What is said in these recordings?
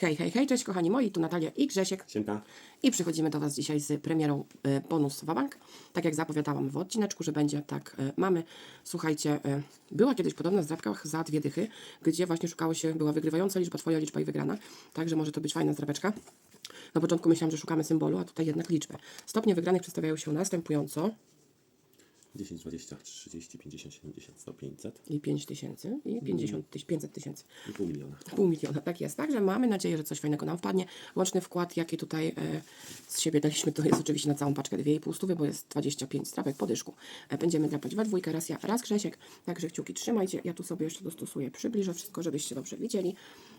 Hej, hej, hej, cześć kochani moi, tu Natalia i Grzesiek. Siemka. I przychodzimy do Was dzisiaj z premierą e, bonus Wabank. Tak jak zapowiadałam w odcineczku, że będzie, tak e, mamy. Słuchajcie, e, była kiedyś podobna w zdrabkach za dwie dychy, gdzie właśnie szukało się, była wygrywająca liczba, Twoja liczba i wygrana. Także może to być fajna zdrabeczka. Na początku myślałam, że szukamy symbolu, a tutaj jednak liczbę. Stopnie wygranych przedstawiają się następująco. 10, 20, 30, 50, 70, 100, 500 I 5 tysięcy, i 50 tysięcy, 500 tysięcy. i pół miliona. Pół miliona, tak jest. Także mamy nadzieję, że coś fajnego nam wpadnie. Łączny wkład, jaki tutaj e, z siebie daliśmy, to jest oczywiście na całą paczkę 2,5 stówy, bo jest 25 strawek po dyszku. E, będziemy drapać we dwójkę, raz ja, raz Grzesiek. Także kciuki trzymajcie. Ja tu sobie jeszcze dostosuję, przybliżę wszystko, żebyście dobrze widzieli.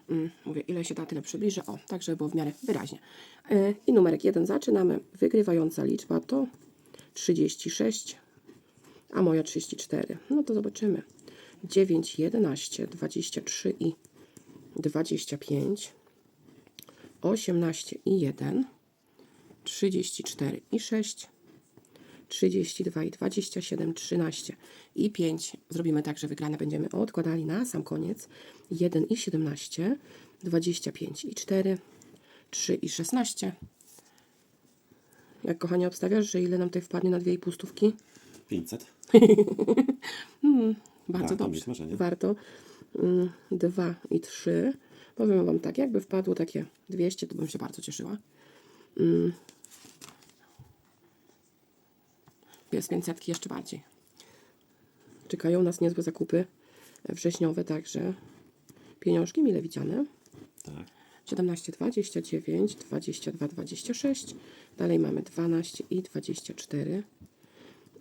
Mm, mówię, ile się da, tyle przybliżę. O, tak, żeby było w miarę wyraźnie. E, I numerek jeden zaczynamy. Wygrywająca liczba to 36, a moja 34. No to zobaczymy. 9, 11, 23 i 25, 18 i 1, 34 i 6, 32 i 27, 13 i 5. Zrobimy tak, że wygrane będziemy odkładali na sam koniec. 1 i 17, 25 i 4, 3 i 16. Jak kochanie obstawiasz, że ile nam tutaj wpadnie na 2,5 stówki? 500. Bardzo Warto dobrze. mieć marzenie. Warto. Mm, Dwa i trzy. Powiem Wam tak, jakby wpadło takie 200, to bym się bardzo cieszyła. Mm. Pies 500 jeszcze bardziej. Czekają nas niezłe zakupy wrześniowe, także pieniążki mile widziane. Tak. 17, 29, 22, 26. Dalej mamy 12 i 24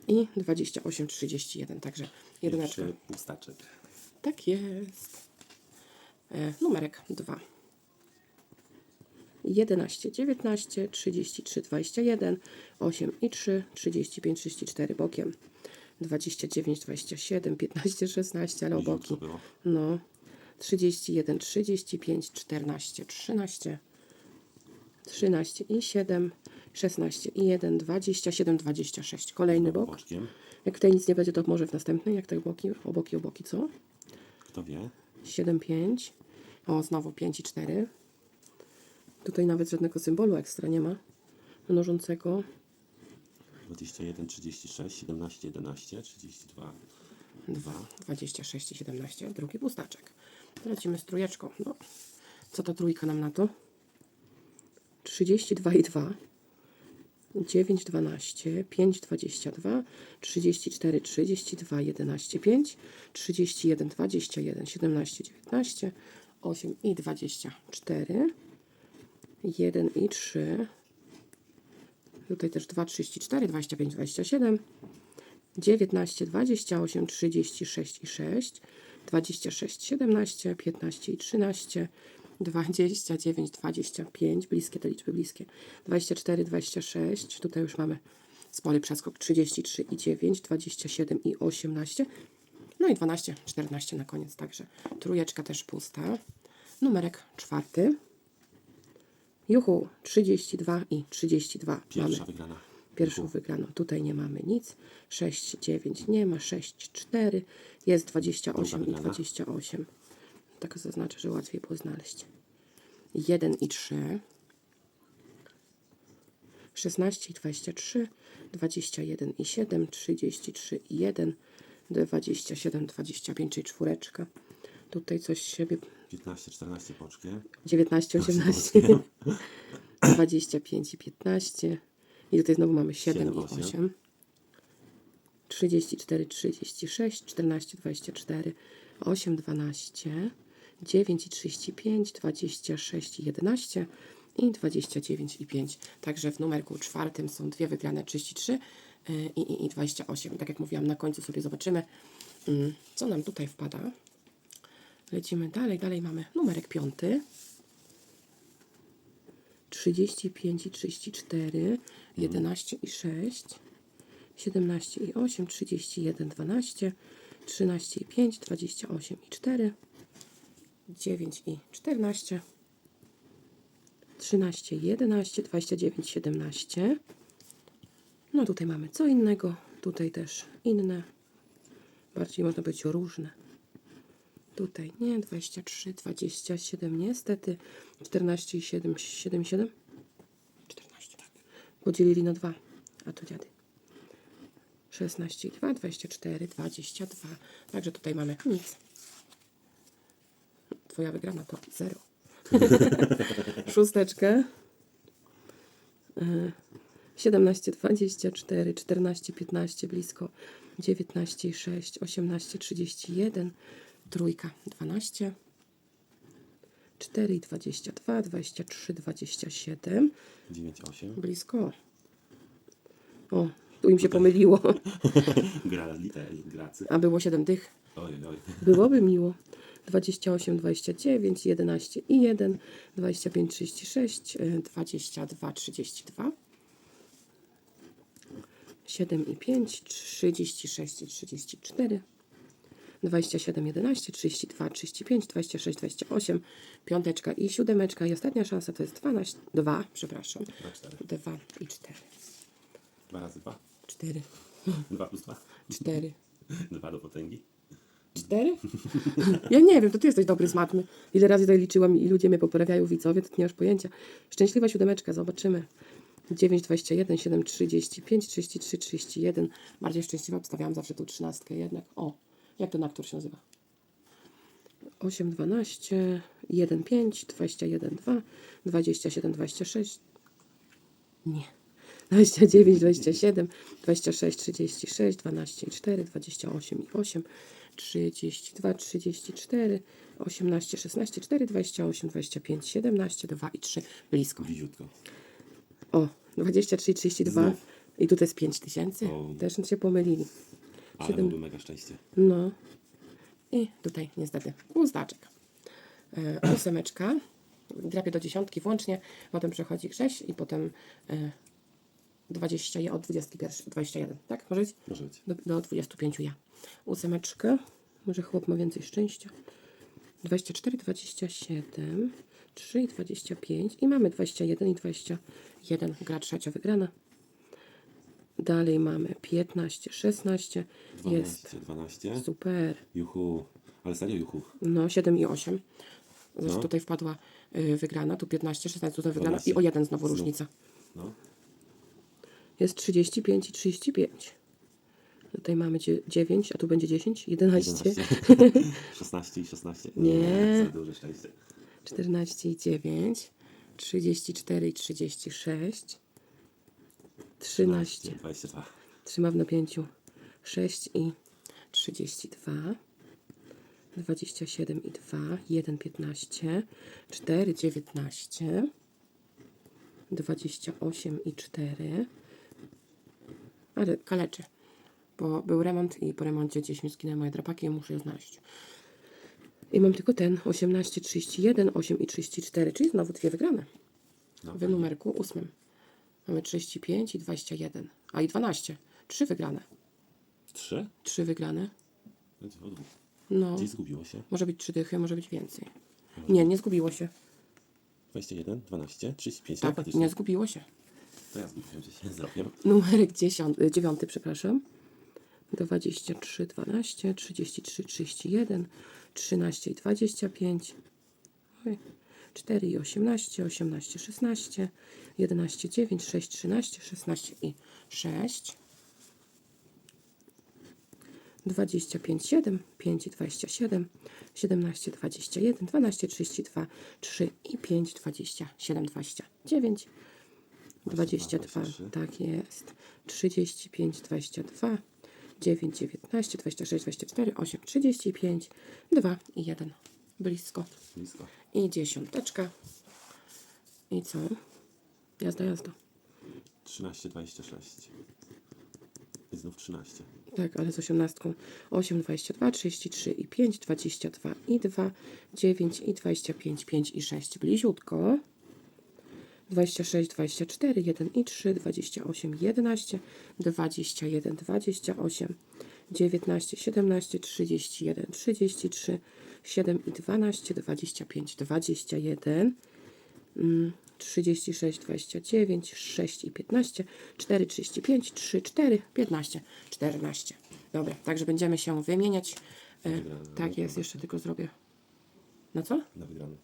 i 28, 31. Także jedyneczka. Pustaczek. Tak jest. E, numerek 2. 11, 19, 33, 21, 8 i 3, 35, 34 bokiem. 29, 27, 15, 16, ale o Widział, boki. co było. No. 31, 35, 14, 13, 13 i 7, 16 i 1, 27, 26. Kolejny bok. Boczkiem. Jak tutaj nic nie będzie, to może w następnej, jak te boki, oboki, oboki, co? Kto wie? 7, 5. O, znowu 5 i 4. Tutaj nawet żadnego symbolu ekstra nie ma. Mnożącego. 21, 36, 17, 11, 32. 2, 26 i 17. Drugi pustaczek. Lecimy z trójeczką. No, co ta trójka nam na to? 32 i 2. 9, 12, 5, 22, 34, 32, 11, 5, 31, 21, 17, 19, 8 i 24, 1 i 3, tutaj też 2, 34, 25, 27, 19, 28, 36 i 6, 26, 17, 15 i 13, 29, 25, bliskie te liczby, bliskie, 24, 26, tutaj już mamy spory przeskok, 33 i 9, 27 i 18, no i 12, 14 na koniec, także trójeczka też pusta. Numerek czwarty. Juhu, 32 i 32 Pierwsza mamy. wygrana. Pierwszą wygraną. Tutaj nie mamy nic. 6, 9 nie ma. 6, 4. Jest 28 i Druga wygrana. 28. Tak zaznaczę, że łatwiej było znaleźć. 1 i 3. 16 i 23. 21 i 7. 33 i 1. 27, 25, czyli czwóreczka. Tutaj coś siebie 15, 14 boczkiem. 19, 18, 25 i 15. I tutaj znowu mamy 7 Siedem, i osiem. 8. 34, 36, 14, 24, 8, 12, 9 i 35, 26 i 11 i 29 i 5. Także w numerku czwartym są dwie wygrane 33 y, i, i, i 28. Tak jak mówiłam, na końcu sobie zobaczymy, mm, co nam tutaj wpada. Lecimy dalej. Dalej mamy numerek piąty. 35 i 34, 11 i 6, 17 i 8, 31, 12, 13 i 5, 28 i 4, 9 i 14, 13 i 11, 29, 17. No tutaj mamy co innego, tutaj też inne, bardziej można powiedzieć różne. Tutaj nie, 23, 27 niestety. 14 i 7, 7, 7? 14, tak. Podzielili na 2, a to dziady. 16 i 2, 24, 22. Także tutaj mamy nic. Twoja wygrana to 0. Szósteczkę. Y, 17, 24, 14, 15 blisko. 19 i 6, 18, 31. Trójka 12. 4 i 22, 23, 27. 9, 8. Blisko. O, tu im się pomyliło. Gra litery, gracy. A było 7 dych. Oj, oj. Byłoby miło. 28, 29, 11 i 1, 25, 36, y, 22, 32, 7 i 5, 36 i 34, 27, 11, 32, 35, 26, 28, piąteczka i siódemeczka i ostatnia szansa to jest 12, 2, przepraszam, 2, 4. 2 i 4, 2 razy 2. 4, 2 plus 2. 4. 2 do potęgi. Cztery? Ja nie wiem, to ty jesteś dobry z matmy. Ile razy tutaj liczyłam i ludzie mnie poprawiają, widzowie, to nie masz pojęcia. Szczęśliwa siódemeczka, zobaczymy. 9, 21, 7, 35, 33, 31. Bardziej szczęśliwa obstawiałam zawsze tą trzynastkę jednak. O, jak ten aktor się nazywa? 8, 12, 1, 5, 21, 2, 27, 26. Nie. 29, 27, 26, 36, 12 i 4, 28 i 8, 32, 34, 18, 16, 4, 28, 25, 17, 2 i 3. Blisko. Bliziutko. O, 23, 32 Znów. i tu to jest 5 tysięcy. O. Też się pomylili. Ale Siedem. byłby mega szczęście. No. I tutaj niestety puzdaczek. E, ósemeczka. Drapie do dziesiątki włącznie. Potem przechodzi Grześ i potem e, 20, od 21, 21, tak? Może być? Może być. Do, do 25 ja. Ósemeczkę. Może chłop ma więcej szczęścia. 24, 27, 3 i 25 i mamy 21 i 21. Gra trzecia wygrana. Dalej mamy 15, 16. Jest 12, 12. super. Juchu. Ale serio juchu. No, 7 i 8. Zresztą No. tutaj wpadła y, wygrana, tu 15, 16, tutaj wygrana 12. i o jeden znowu Znów. różnica. No. Jest 35 i 35. Tutaj mamy dzie- 9, a tu będzie 10, 11, 11. 16 i 16. Nie. Za duże szczęście. 14 i 9, 34 i 36, 13. 22. Trzyma w napięciu 6 i 32, 27 i 2, 1, 15, 4, 19, 28 i 4. Ale kaleczy, bo był remont i po remoncie gdzieś mi zginęły moje drapaki i muszę je znaleźć. I mam tylko ten 18, 31, 8 i 34, czyli znowu dwie wygrane. No, W numerku ósmym. Mamy 35 i 21. A i 12. Trzy wygrane. 3? Trzy wygrane. Będzie o dwóch. No, Gdzieś zgubiło się. może być trzy dychy, może być więcej. Nie, nie zgubiło się. 21, 12, 35. Tak, no, nie zgubiło się. To ja zgubiłem się zrobiłem. Numerek dziesiąt, y, dziewiąty, przepraszam. 23, 12, 33, 31, 13 i 25. Oj, 4 i 18, 18, 16, 11, 9, 6, 13, 16 i 6. 25, 7, 5 i 27, 17, 21, 12, 32, 3 i 5, 27, 29, 22, 23. tak jest, 35, 22, 9, 19, 26, 24, 8, 35, 2 i 1, blisko. Blisko. I dziesiąteczka. I co? Jazda, jazda. 13, 26. I znów 13. Tak, ale z osiemnastką. 8, 22, 33 i 5, 22 i 2, 9 i 25, 5 i 6. Bliziutko. 26, 24, 1 i 3, 28, 11, 21, 28, 19, 17, 31, 33, 7 i 12, 25, 21, mm, 36, 29, 6 i 15, 4, 35, 3, 4, 15, 14. Dobra, także będziemy się wymieniać E, tak jest, jeszcze tylko zrobię. Na co? Na wygraną?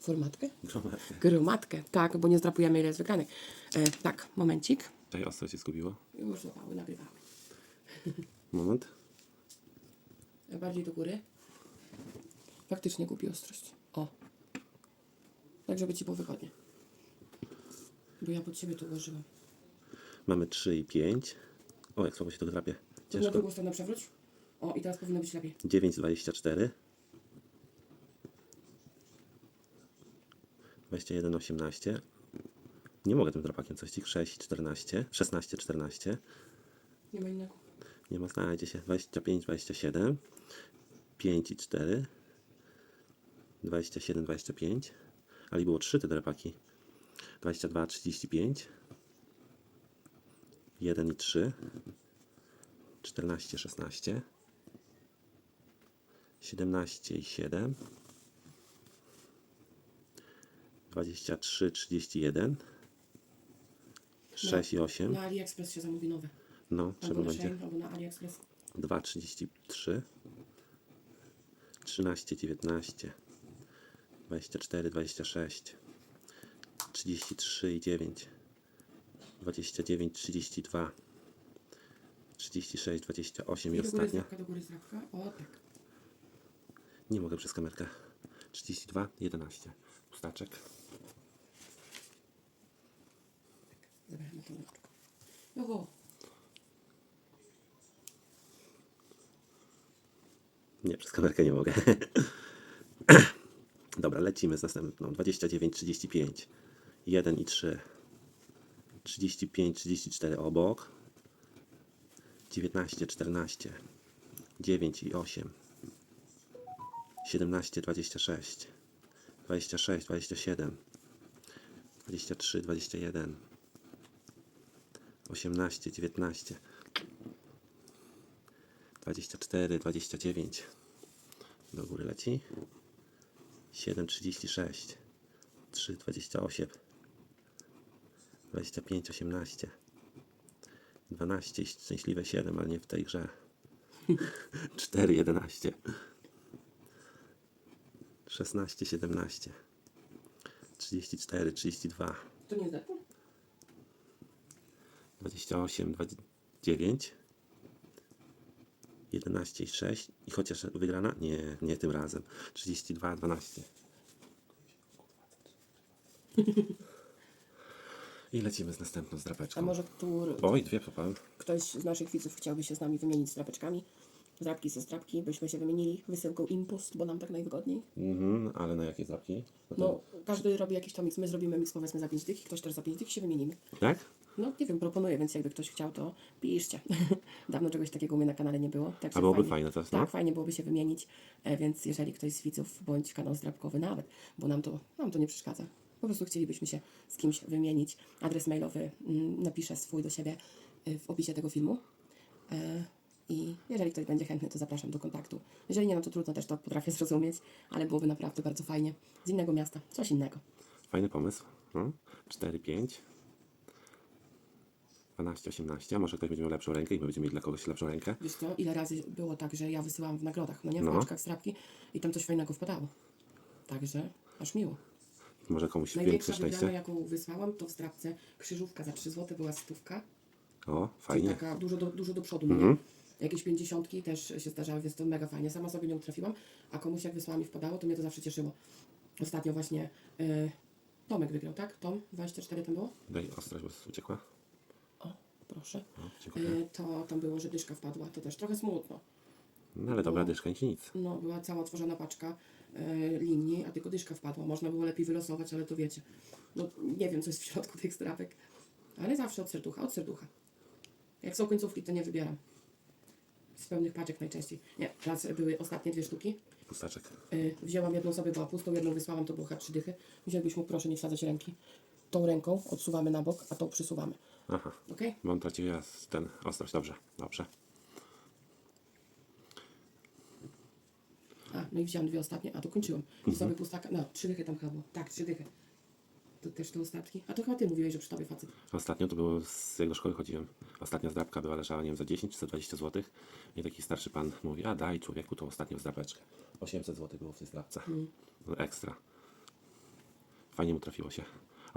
Formatkę? Gromadkę. Gromadkę, tak, bo nie zdrapujemy ile jest wygranych. E, tak, momencik. Tutaj ostro się zgubiło. Już złapały, nagrywały. Moment. Bardziej do góry. Faktycznie gubi ostrość. O. Tak, żeby ci było wygodnie. Bo ja pod siebie to ułożyłam. Mamy 3 i 5. O, jak słabo się to drapie. To na Ciężko. drugą stronę przewróć. O, i teraz powinno być lepiej. 9, 21, 18. Nie mogę tym drapakiem coś. 6, 14. 16, 14. Nie ma innego. Nie ma, znajdzie się. 25, 27. 5 i 4. 27, 25. Ale było 3 te drapaki. 22, 35. 1 i 3. 14, 16. 17 i 7. 23, 31. 6 i 8. Na AliExpress się zamówi nowe. No, trzeba Albo na będzie. Shein, albo na AliExpress. 2,33 13, 19 24, 26 33 i 9 29, 32 36, 28 i I do góry ostatnia. do góry. O, tak. Nie mogę przez kamerkę. 32, 11. Pustaczek. Rączkę. Oho. Nie, przez kamerkę nie mogę. Dobra, lecimy z następną. 29, 35. 1 i 3. 35, 34 obok. 19, 14. 9 i 8. 17, 26. 26, 27. 23, 21. 18, 19. 24, 29. Do góry leci. 7, 36. 3, 28. 25, 18. 12 i szczęśliwe 7, ale nie w tej grze. 4, 11. 16, 17. 34, 32. To nie zdrapka? 28, 29, 11 i 6 i chociaż wygrana? Nie, nie tym razem. 32, 12. I lecimy z następną A zdrapeczką. może który, Oj, dwie popałem. ktoś z naszych widzów chciałby się z nami wymienić zdrapeczkami? Zdrapki ze zdrapki, byśmy się wymienili wysyłką impost, bo nam tak najwygodniej. Mhm, ale na jakie zdrapki? No No, każdy robi jakiś tam mix. My zrobimy mix powiedzmy za 5 dych i ktoś też za 5 dych i się wymienimy. Tak? No, nie wiem, proponuję, więc jakby ktoś chciał, to piszcie. Dawno czegoś takiego u mnie na kanale nie było. Także A byłoby fajne to, no? Tak, fajnie byłoby się wymienić, e, więc jeżeli ktoś z widzów, bądź kanał zdrabkowy nawet, bo nam to, nam to nie przeszkadza. Po prostu chcielibyśmy się z kimś wymienić. Adres mailowy mm, napiszę swój do siebie y, w opisie tego filmu. E, I jeżeli ktoś będzie chętny, to zapraszam do kontaktu. Jeżeli nie, no to trudno też to potrafię zrozumieć, ale byłoby naprawdę bardzo fajnie. Z innego miasta, coś innego. Fajny pomysł. No. 4, 5. 12, 18. A może ktoś będzie miał lepszą rękę i my będziemy mieli dla kogoś lepszą rękę? Wiesz co, ile razy było tak, że ja wysyłam w nagrodach, no nie, w No. paczkach strapki i tam coś fajnego wpadało. Także aż miło. Może komuś większe Największa wygrana, szczęście? jaką wysłałam, to w strapce krzyżówka za 3 zł była stówka. O, Czyli fajnie. taka dużo do, dużo do przodu, no nie? Jakieś pięćdziesiątki też się zdarzały, więc to mega fajnie. Sama sobie nie trafiłam, a komuś jak wysłałam i wpadało, to mnie to zawsze cieszyło. Ostatnio właśnie y, Tomek wygrał, tak? Tom, 24 tam było? Daj ostrość, bo uciekła. Proszę. O, dziękuję. Y, to tam było, że dyszka wpadła, to też trochę smutno. No ale dobra dyszka, nic nic. No, była cała otworzona paczka e, linii, a tylko dyszka wpadła. Można było lepiej wylosować, ale to wiecie. No, nie wiem, co jest w środku tych strapek. Ale zawsze od serducha, od serducha. Jak są końcówki, to nie wybieram. Z pełnych paczek najczęściej. Nie, raz były ostatnie dwie sztuki. Pustaczek. Y, wzięłam jedną sobie, była pustą, jedną wysłałam, to było chyba trzy dychy. Wziąłbyś mógł, proszę nie wsadzać ręki. Tą ręką odsuwamy na bok, a tą przysuwamy. Aha. Ok? Mam tracił ja ten ostrość. Dobrze, dobrze. A, no i wziąłem dwie ostatnie, a to kończyłam. I sobie pustaka, no, trzy dychy tam chyba było. Tak, trzy dychy. To też te ostatki. A to chyba ty mówiłeś, że przy tobie facet. Ostatnio to było, z, do szkoły chodziłem, ostatnia zdrabka była leżała, nie wiem, za 10 czy za 20 zł. I taki starszy pan mówi, a daj człowieku tą ostatnią zdrabeczkę. 800 zł było w tej zdrabce. No, ekstra. Fajnie mu trafiło się.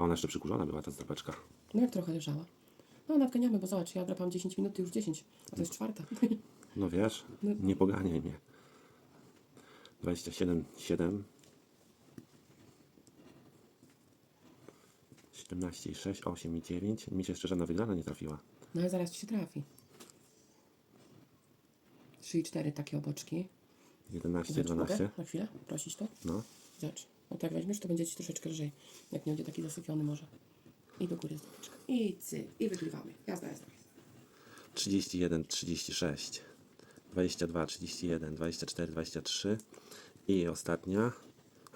A ona jeszcze przykurzona była, ta zdrabeczka. No jak trochę leżała. No nadganiamy, bo zobacz, ja drapam 10 minut, ty już 10. A to jest czwarta. No wiesz, nie poganiaj mnie. 27, 7. 17 i 6, 8 i 9. Mi się jeszcze żadna wygrana nie trafiła. No ale zaraz ci się trafi. 3 i 4 takie oboczki. 11, Zobacz, mogę 12. na chwilę prosić to? No. Zobacz. No tak weźmiesz, to będzie ci troszeczkę lżej. Jak nie będzie taki zasypiony może. I do góry zdobyczka. I cy. I wygrywamy. Jazda, jazda. 31, 36. 22, 31, 24, 23. I ostatnia.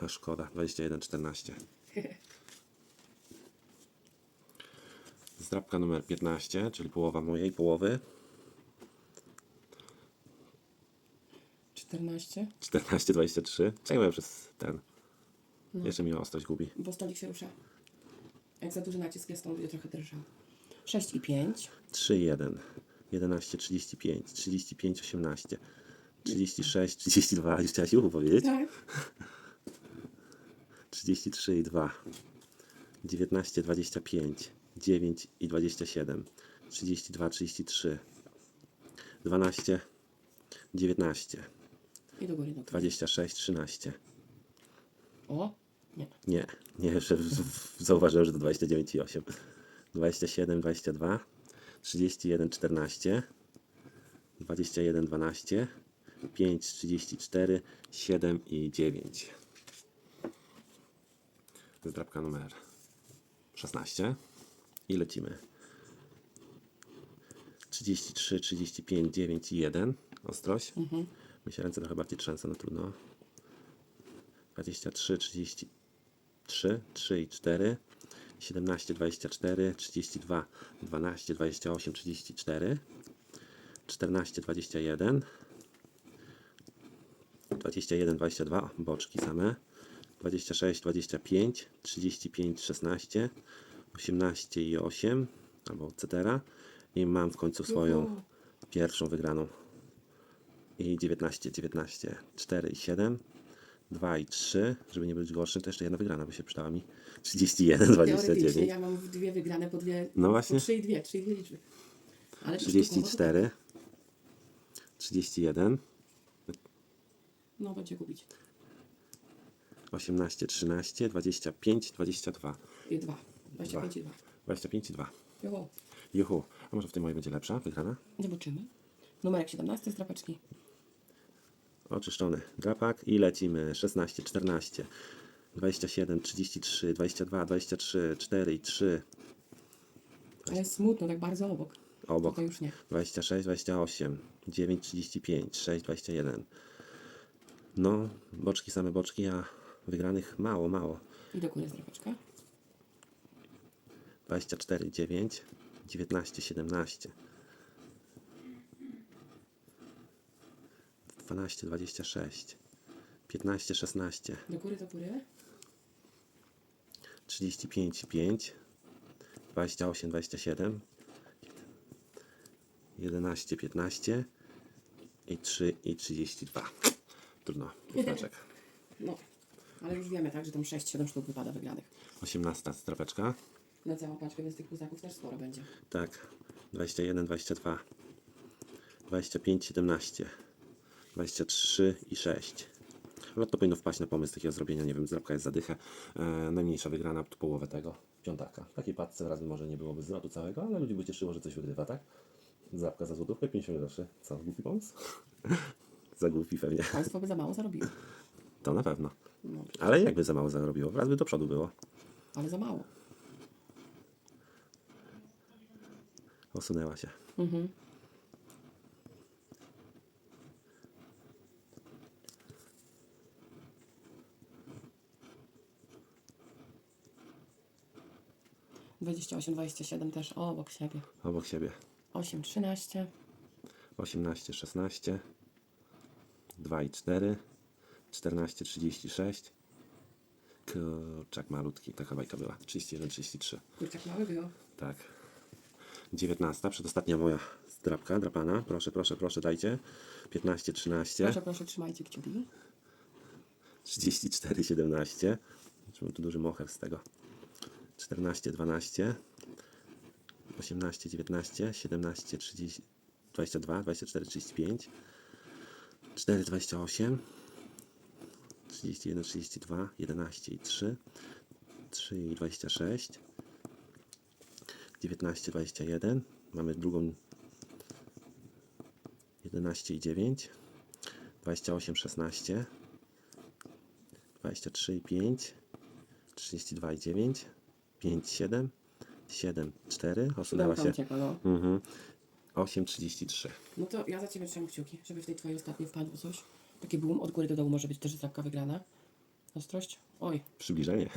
A szkoda, 21, 14. Zdrabka numer 15, czyli połowa mojej połowy. 14. 14, 23. Przejmuję przez ten. Jeszcze mi ostrość gubi. Bo stolik się rusza. Jak za duży nacisk jest, to on będzie trochę drżał. 6 i 5. 3, 1, 11, 35, 35, 18, 36, 32. Już chciałaś uchu powiedzieć? Tak. 33 i 2, 19, 25, 9 i 27, 32, 33, 12, 19, I do góry, do góry. 26, 13. O! Nie. Nie, nie, jeszcze zauważyłem, że to 29 i 8. 27, 22, 31, 14, 21, 12, 5, 34, 7 i 9. Zdrabka numer 16. I lecimy. 33, 35, 9 i 1. Ostrość. Mi się ręce trochę bardziej trzęsą, no trudno. 23, 33, 3 i 4, 17, 24, 32, 12, 28, 34, 14, 21, 21, 22, boczki same, 26, 25, 35, 16, 18 i 8, albo etc. I mam w końcu swoją pierwszą wygraną. I 19, 19, 4 i 7, 2 i 3, żeby nie być gorszym, to jeszcze jedna wygrana by się przydała mi. 31, Teoretycznie 29, ja mam dwie wygrane po dwie. No właśnie. Po trzy i dwie, trzy i dwie liczby. Ale to sztuką, 34, 31, bo to- No będzie gubić. 18, 13, 25, 22, I dwa. 25 i dwa. 25 i 2. Jo. Juhu, a może w tej mojej będzie lepsza wygrana? Zobaczymy. Numerek 17 z drapeczki. Oczyszczony drapak i lecimy 16, 14, 27, 33, 22, 23, 4 i 3, Ale jest smutno, tak bardzo obok. obok To już nie. 26, 28, 9, 35, 6, 21. No, boczki same boczki, a wygranych mało, mało. I do góry z drapeczka. 24, 9, 19, 17, 12, 26, 15, 16, Do góry, do góry. 35, 5, 28, 27, 11, 15 i 3 i 32. Trudno, półtoczek. No. Ale już wiemy, tak, że tam 6-7 sztuk wypada wygranych. 18 strapeczka. Na całą paczkę, więc tych puzaków też sporo będzie. Tak, 21, 22, 25, 17, 23 i 6. No to powinno wpaść na pomysł takiego zrobienia, nie wiem, zrabka jest zadychę. E, najmniejsza wygrana, to połowę tego, piątaka. W takiej paczce raz może nie byłoby zwrotu całego, ale ludzi by cieszyło, że coś wygrywa, tak? Zrabka za złotówkę, 50 groszy. Co, głupi pomysł? za głupi pewnie. Państwo by za mało zarobiło. To na pewno. No, Ale jakby za mało zarobiło, raz by do przodu było. ale za mało. Osunęła się. Mhm. Dwadzieścia osiem, dwadzieścia siedem też obok siebie. Obok siebie. Osiem, trzynaście. 18, 16, 2 i 4, 14, 36. Kurczak malutki, taka bajka była. 31, 33. Kurczak mały był. Tak. 19, przedostatnia moja zdrapka, drapana. Proszę, proszę, proszę, dajcie. 15, 13. Proszę, proszę, trzymajcie kciuki. 34, 17. Mam tu duży moher z tego. 14, 12. 18, 19. 17, 30, 22, 24, 35. 4, 28. 31, 32. 11 i 3. 3 i 26. 19, 21. Mamy drugą 11 i 9. 28, 16. 23 i 5, 32 i 9, 5, 7, 7, 4, osunęła się. Uciekła, no. Mhm. 8, 33. no to ja za ciebie trzymam kciuki, żeby w tej twojej ostatniej wpadło coś. Taki boom od góry do dołu może być też zapka wygrana. Ostrość? Oj, Przybliżenie.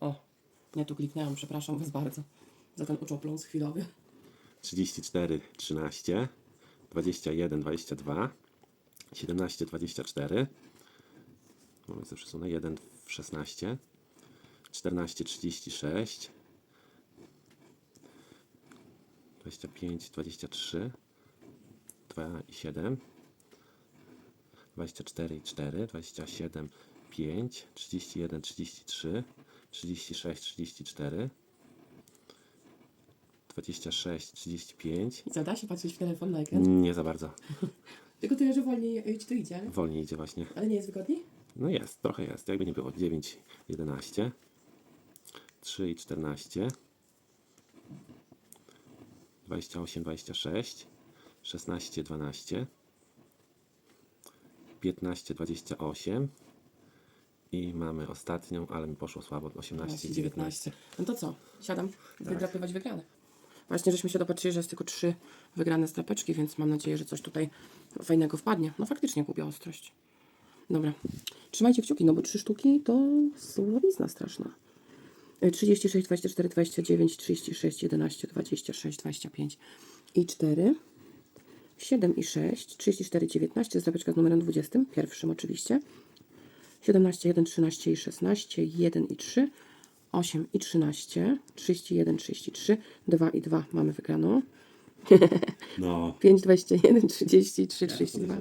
o. Nie tu kliknęłam, przepraszam was bardzo. Za ten oczopląs chwilowy. 34, 13, 21, 22, 17, 24. Mamy sobie przesunę 1 w 16, 14, 36, 25, 23, 2 i 7, 24 i 4, 27, 5, 31, 33, 36, 34, 26, 35. I co, da się patrzeć w telefon na ekran? Nie za bardzo. Tylko tyle, że wolniej ci to idzie, Wolniej idzie właśnie. ale nie jest wygodniej? No jest, trochę jest. Jakby nie było. 9, 11, 3 i 14, 28, 26, 16, 12, 15, 28 i mamy ostatnią, ale mi poszło słabo, 18, 19. No to co? Siadam, wydrapywać wygrane. Właśnie żeśmy się dopatrzyli, że jest tylko trzy wygrane strapeczki, więc mam nadzieję, że coś tutaj fajnego wpadnie. No faktycznie kupię ostrość. Dobra. Trzymajcie kciuki, no bo trzy sztuki to słowizna straszna. Y, 36, 24, 29, 36, 11, 26, 25 i 4. 7 i 6, 34, 19, strapeczka z numerem 20, pierwszym oczywiście. 17, 1, 13 i 16, 1 i 3, 8 i 13, 31, 33, 2 i 2 mamy wygraną. No. 5, 21, 33, 32.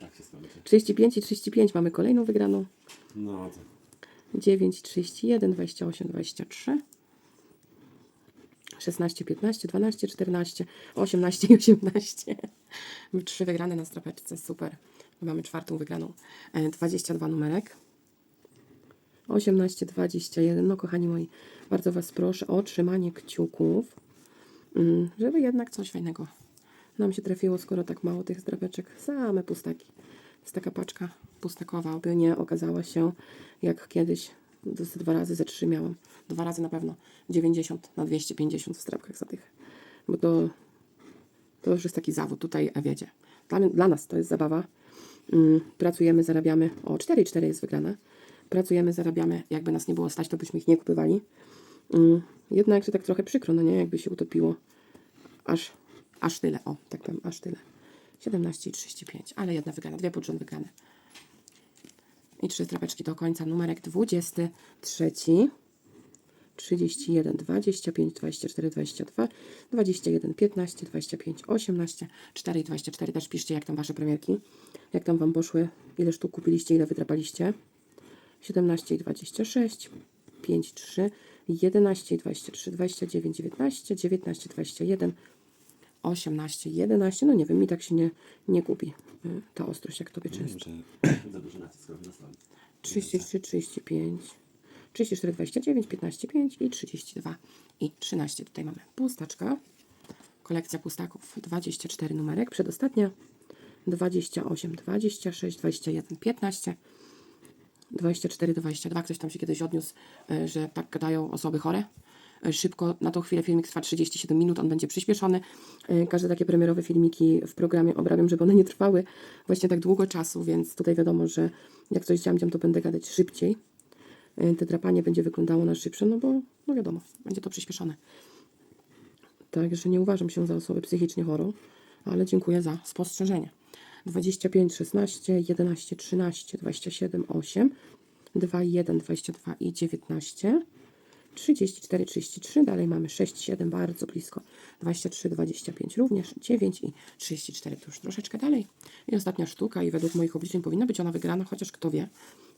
Tak się skończy. 35 i 35 mamy kolejną wygraną. No to 9, 31, 28, 23. 16, 15, 12, 14, 18 i 18. Mamy Trzy wygrane na strapeczce, super. Mamy czwartą wygraną. E, 22 numerek. 18, 21. No kochani moi, bardzo Was proszę o trzymanie kciuków, mm, żeby jednak coś fajnego nam się trafiło, skoro tak mało tych zdrapeczek. Same pustaki. Jest taka paczka pustakowa, by nie okazała się jak kiedyś. Dwa razy ze trzy miałam. Dwa razy na pewno 90 na 250 w strapkach za tych. Bo to, to już jest taki zawód. Tutaj e, wiecie. Dla, dla nas to jest zabawa. Mm, pracujemy, zarabiamy. O, 4,4 jest wygrana. Pracujemy, zarabiamy. Jakby nas nie było stać, to byśmy ich nie kupywali. Mm, jednak, że tak trochę przykro, no nie? Jakby się utopiło. Aż, aż tyle. O, tak powiem, aż tyle. 17 i 35, ale jedna wygrana, dwie pod wygrane. I trzy strapeczki do końca. Numerek 23, 31, 25, 24, 22, 21, 15, 25, 18, 4 i 24. Też piszcie, jak tam wasze premierki. Jak tam wam poszły, ile sztuk kupiliście, ile wydrapaliście. 17 i 26, 5, 3, 11 i 23, 29, 19, 19, 21, 18, 11. No nie wiem, mi tak się nie, nie kupi y, ta ostrość, jak tobie często. za duży nacisk robi na stole. 33, 35, 34, 29, 15, 5 i 32 i 13. Tutaj mamy pustaczka. Kolekcja pustaków 24 numerek. Przedostatnia 28, 26, 21, 15, 24, 22. Ktoś tam się kiedyś odniósł, e, że tak gadają osoby chore. Szybko, na tą chwilę filmik trwa 37 minut, on będzie przyspieszony. E, Każde takie premierowe filmiki w programie obrabiam, żeby one nie trwały właśnie tak długo czasu, więc tutaj wiadomo, że jak coś dziam, to będę gadać szybciej. E, Te drapanie będzie wyglądało na szybsze, no bo no wiadomo, będzie to przyspieszone. Także nie uważam się za osobę psychicznie chorą, ale dziękuję za spostrzeżenie. 25, 16, 11, 13, 27, 8, 2, 1, 22 i 19. 34, 33, dalej mamy 6, 7, bardzo blisko, 23, 25 również, 9 i 34, to już troszeczkę dalej. I ostatnia sztuka i według moich obliczeń powinna być ona wygrana, chociaż kto wie,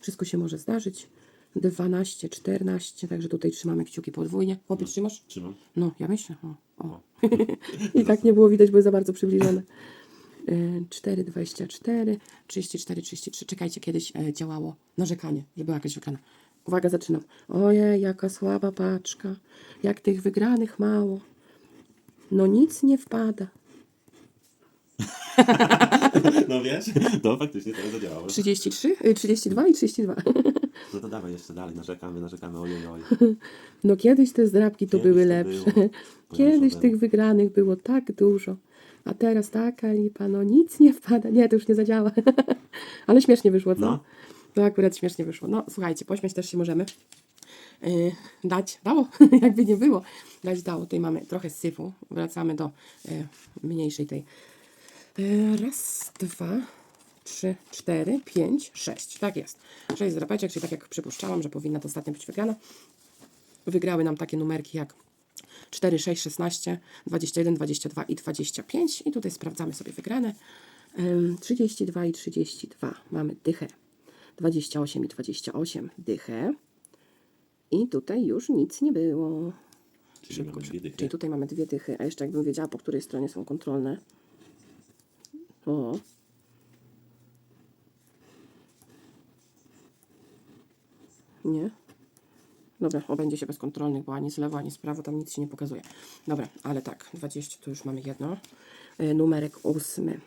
wszystko się może zdarzyć. 12, 14, także tutaj trzymamy kciuki podwójnie. Chłopie, trzymasz? Trzymam. No, ja myślę. O, o. I tak nie było widać, bo jest za bardzo przybliżone. Y, 4, 24, 34, 33. Czekajcie, kiedyś e, działało narzekanie, że była jakaś wygrana. Uwaga, zaczynam. Ojej, jaka słaba paczka. Jak tych wygranych mało. No nic nie wpada. No wiesz, to faktycznie teraz zadziałało. 33, y, 32 i 32. No to dawaj jeszcze dalej, narzekamy, narzekamy, ojej, oj. No kiedyś te zdrabki to Kiedyś były to lepsze. było. Kiedyś tych wygranych było tak dużo. A teraz taka lipa, no nic nie wpada. Nie, to już nie zadziała. Ale śmiesznie wyszło, co? No. To akurat śmiesznie wyszło. No słuchajcie, pośmiać też się możemy. Yy, dać, dało, jakby nie było. Dać dało. Tutaj mamy trochę syfu. Wracamy do yy, mniejszej tej. Yy, raz, dwa, trzy, cztery, pięć, sześć. Tak jest. Sześć drapeczek, czyli tak jak przypuszczałam, że powinna to ostatnio być wygrana. Wygrały nam takie numerki jak 4, 6, 16, 21, 22 i 25. I tutaj sprawdzamy sobie wygrane. Ym, 32 i 32 mamy dychę. 28 i 28 dychę. I tutaj już nic nie było. Czyli mamy dwie dychy. Czyli tutaj mamy dwie dychy, a jeszcze jakbym wiedziała, po której stronie są kontrolne. O. Nie. Dobra, obędzie się bez kontrolnych, bo ani z lewo, ani z prawo tam nic się nie pokazuje. Dobra, ale tak, 20 to już mamy jedno. E, numerek ósmy.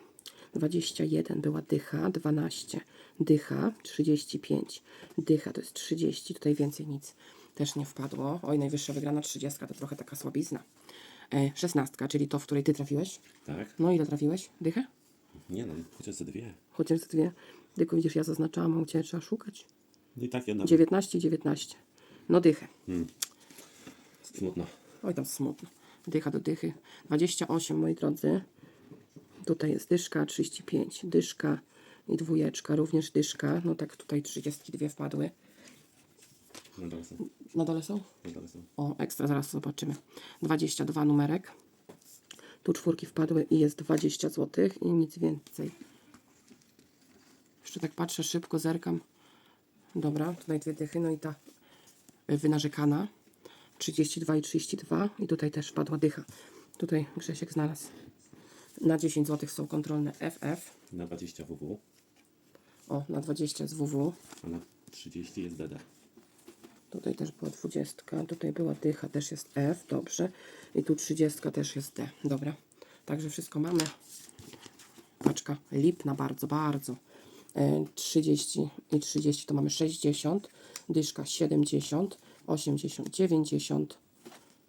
21 była dycha, 12 dycha, 35 dycha to jest 30, tutaj więcej nic też nie wpadło. Oj, najwyższa wygrana 30 to trochę taka słabizna. E, 16, czyli to, w której ty trafiłeś. Tak? No ile trafiłeś? Dychę? Nie no, chociaż ze dwie. Chociaż te dwie. Tylko widzisz, ja zaznaczałam, a u Ciebie trzeba szukać. No i tak jedna. 19 i 19. No dychę. Smutno. Oj, tam smutno. Dycha do dychy. 28, moi drodzy. Tutaj jest dyszka, 35. Dyszka i dwójeczka, również dyszka. No tak, tutaj 32 wpadły. Na dole są. Na dole są? Na dole są. O, ekstra, zaraz zobaczymy. 22 numerek. Tu czwórki wpadły i jest 20 zł i nic więcej. Jeszcze tak patrzę szybko, zerkam. Dobra, tutaj dwie dychy, no i ta y, wynarzekana. 32 i 32 i tutaj też wpadła dycha. Tutaj Grzesiek znalazł. Na 10 zł są kontrolne FF. Na 20 WW, O, na 20 jest WW. a na 30 jest DD. Tutaj też była 20, tutaj była dycha, też jest F, dobrze. I tu 30 też jest D, dobra. Także wszystko mamy. Paczka lipna bardzo, bardzo. E, 30 i 30 to mamy 60, dyszka 70, 80, 90,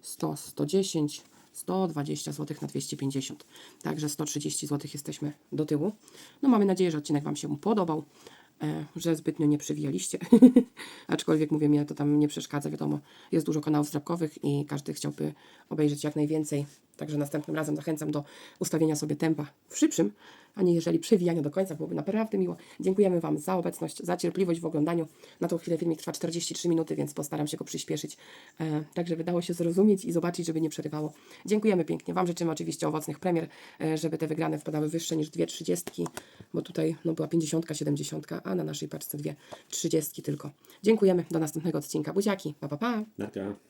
100, 110, 120 zł na 250. Także 130 zł jesteśmy do tyłu. No mamy nadzieję, że odcinek Wam się podobał, e, że zbytnio nie przewijaliście. Aczkolwiek mówię, mnie to tam nie przeszkadza, wiadomo, jest dużo kanałów zdrabkowych i każdy chciałby obejrzeć jak najwięcej. Także następnym razem zachęcam do ustawienia sobie tempa w szybszym, a nie jeżeli przewijania do końca, byłoby naprawdę miło. Dziękujemy Wam za obecność, za cierpliwość w oglądaniu. Na tą chwilę filmik trwa 43 minuty, więc postaram się go przyspieszyć, e, tak żeby dało się zrozumieć i zobaczyć, żeby nie przerywało. Dziękujemy pięknie. Wam życzymy oczywiście owocnych premier, e, żeby te wygrane wpadały wyższe niż dwie trzydziestki, bo tutaj no, była 50, 70, a na naszej paczce dwie trzydziestki tylko. Dziękujemy. Do następnego odcinka. Buziaki. Pa, pa, pa. Narka.